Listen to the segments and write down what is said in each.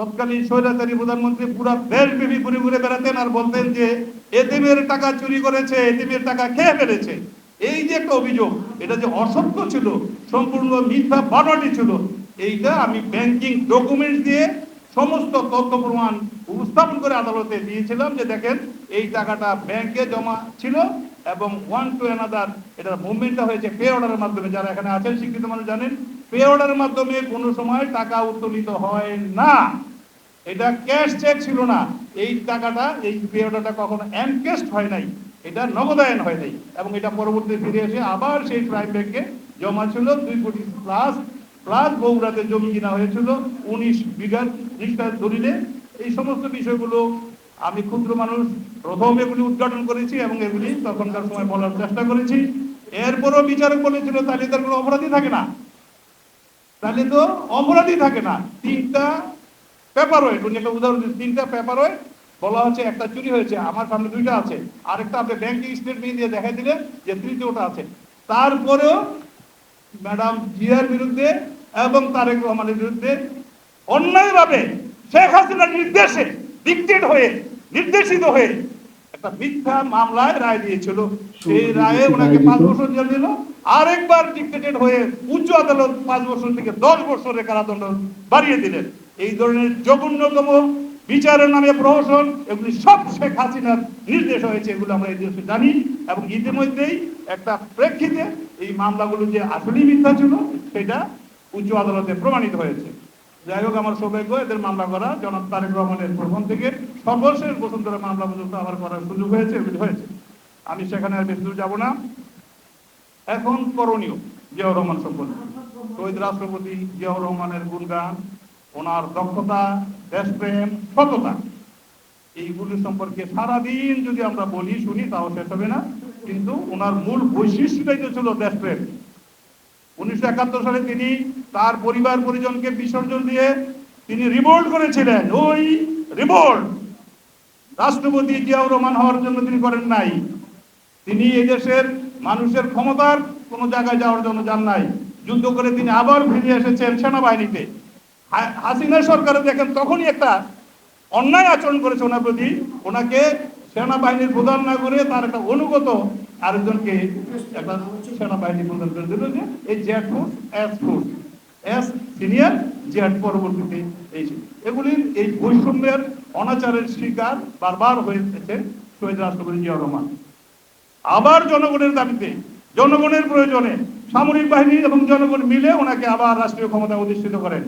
তৎকালীন স্বৈরাচারী প্রধানমন্ত্রী পুরা দেশব্যাপী ঘুরে ঘুরে বেড়াতেন আর বলতেন যে, এতিমের টাকা চুরি করেছে, এতিমের টাকা খেয়ে ফেলেছে। এই যে একটা অভিযোগ, এটা যে অসত্য ছিল, সম্পূর্ণ মিথ্যা বানাটি ছিল, এইটা আমি ব্যাংকিং ডকুমেন্ট দিয়ে সমস্ত তথ্য প্রমাণ উপস্থাপন করে আদালতে দিয়েছিলাম যে, দেখেন, এই টাকাটা ব্যাংকে জমা ছিল এবং ওয়ান টু অ্যানাদার এটার মুভমেন্টটা হয়েছে পে অর্ডারের মাধ্যমে। যারা এখানে আছেন, শিক্ষিত মানুষ জানেন পে অর্ডারের মাধ্যমে কোনো সময় টাকা উত্তোলিত হয় না। এটা ক্যাশ চেক ছিল না। এই টাকাটা, এই পে কখনো এনকেস্ট হয় নাই। এটা নগদায়ন হয় নাই। এবং এটা পরবর্তী ফিরে এসে আবার সেই প্রাইম ব্যাংকে জমা ছিল। দুই কোটি প্লাস প্লাস বগুড়াতে জমি কিনা হয়েছিল। উনিশ বিঘার রিক্সার দলিলে এই সমস্ত বিষয়গুলো আমি ক্ষুদ্র মানুষ প্রথম এগুলি উদ্ঘাটন করেছি এবং এগুলি তখনকার সময় বলার চেষ্টা করেছি। এরপরও বিচারক বলেছিল, তাহলে তার কোনো অপরাধী থাকে না। তাহলে তো অপরাধী থাকে না। তিনটা পেপার ওয়েট উনি একটা উদাহরণ দিচ্ছেন তিনটা পেপার ওয়েট বলা হচ্ছে একটা চুরি হয়েছে আমার সামনে দুইটা আছে আরেকটা আপনি ব্যাংকিং স্টেটমেন্ট দিয়ে দেখাই দিলেন যে তৃতীয়টা আছে। তারপরেও ম্যাডাম জিয়ার বিরুদ্ধে এবং তারেক রহমানের বিরুদ্ধে অন্যায়ভাবে শেখ হাসিনার নির্দেশে ডিকটেট হয়ে নির্দেশিত হয়ে একটা মিথ্যা মামলায় রায় দিয়েছিল। সেই রায়ে ওনাকে পাঁচ বছর জেল দিল আরেকবার ডিকটেটেড হয়ে উচ্চ আদালত পাঁচ বছর থেকে দশ বছরের কারাদণ্ড বাড়িয়ে দিলেন। এই ধরনের জঘন্যতম বিচারের নামে প্রহসন, এগুলি সব শেখ হাসিনার নির্দেশ হয়েছে, এগুলো আমরা দেশে জানি এবং ইতিমধ্যেই একটা প্রেক্ষিতে এই মামলাগুলো যে আসলেই মিথ্যা ছিল, সেটা উচ্চ আদালতে প্রমাণিত হয়েছে। যাই হোক, আমার সৌভাগ্য, এদের মামলা করা জনাব তারেক রহমানের প্রথম থেকে সর্বশেষ বসুন্ধরা মামলা পর্যন্ত আবার করার সুযোগ হয়েছে, এগুলি হয়েছে। আমি সেখানে আর বেশি দূর যাব না। এখন করণীয় জিয়াউর রহমান সম্পর্কে। শহীদ রাষ্ট্রপতি জিয়াউর রহমানের গুণগান ওনার দক্ষতা, দেশপ্রেম, সততা। এইগুলি সম্পর্কে সারাদিন যদি আমরা বলি, শুনি, তাও শেষ হবে না। কিন্তু ওনার মূল বৈশিষ্ট্যটাই তো ছিল দেশপ্রেম। উনিশশো একাত্তর সালে তিনি তার পরিবার পরিজনকে বিসর্জন দিয়ে তিনি রিভোল্ট করেছিলেন। ওই রিভোল্ট রাষ্ট্রপতি জিয়াউর রহমান হওয়ার জন্য তিনি করেন নাই। তিনি এদেশের মানুষের ক্ষমতার কোনো জায়গায় যাওয়ার জন্য যান নাই। যুদ্ধ করে তিনি আবার ফিরে এসেছেন সেনাবাহিনীতে। হাসিনা সরকারে দেখেন তখনই একটা অন্যায় আচরণ করেছে ওনার প্রতি। ওনাকে সেনাবাহিনীর প্রধান না করে তার একটা অনুগত আরেকজনকে একটা সেনাবাহিনী প্রধান করে দিল যে এই Z force, S force, S senior Z পরবর্তীতে এই এগুলির এই বৈষম্যের অনাচারের শিকার বারবার হয়েছে শহীদ রাষ্ট্রপতি জিয়া রহমান। আবার জনগণের দাবিতে, জনগণের প্রয়োজনে সামরিক বাহিনী এবং জনগণ মিলে ওনাকে আবার রাষ্ট্রীয় ক্ষমতা অধিষ্ঠিত করেন।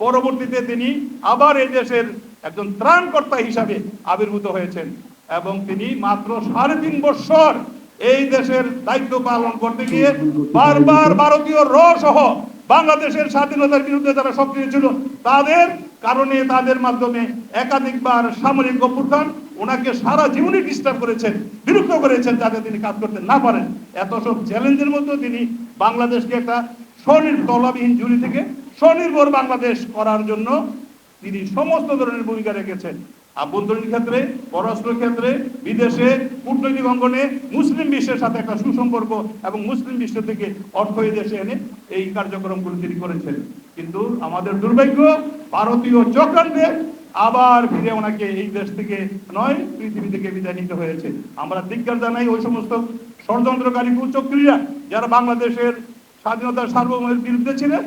পরবর্তীতে তিনি আবার এই দেশের একজন ত্রাণকর্তা হিসাবে আবির্ভূত হয়েছেন এবং তিনি মাত্র সাড়ে তিন বছর এই দেশের দায়িত্ব পালন করতে গিয়ে বারবার ভারতীয় র সহ বাংলাদেশের স্বাধীনতার বিরুদ্ধে যারা সক্রিয় ছিল, তাদের কারণে তাদের মাধ্যমে একাধিকবার সামরিক অভ্যুত্থান ওনাকে সারা জীবনই ডিস্টার্ব করেছেন, বিরক্ত করেছেন যাতে তিনি কাজ করতে না পারেন। এত সব চ্যালেঞ্জের মধ্যে তিনি বাংলাদেশকে একটা স্বনির তলাবিহীন জুড়ি থেকে স্বনির্ভর বাংলাদেশ করার জন্য তিনি সমস্ত ধরনের ভূমিকা রেখেছেন। আভ্যন্তরীণ ক্ষেত্রে, পররাষ্ট্র ক্ষেত্রে, বিদেশে, কূটনৈতিক অঙ্গনে মুসলিম বিশ্বের সাথে একটা সুসম্পর্ক এবং মুসলিম বিশ্ব থেকে অর্থ এই দেশে এনে এই কার্যক্রমগুলো তিনি করেছেন। কিন্তু আমাদের দুর্ভাগ্য, ভারতীয় চক্রান্তে আবার ফিরে ওনাকে এই দেশ থেকে নয়, পৃথিবী থেকে বিদায় নিতে হয়েছে। আমরা ধিক্কার জানাই ওই সমস্ত ষড়যন্ত্রকারী কুচক্রীরা যারা বাংলাদেশের স্বাধীনতার সার্বভৌমের বিরুদ্ধে ছিলেন।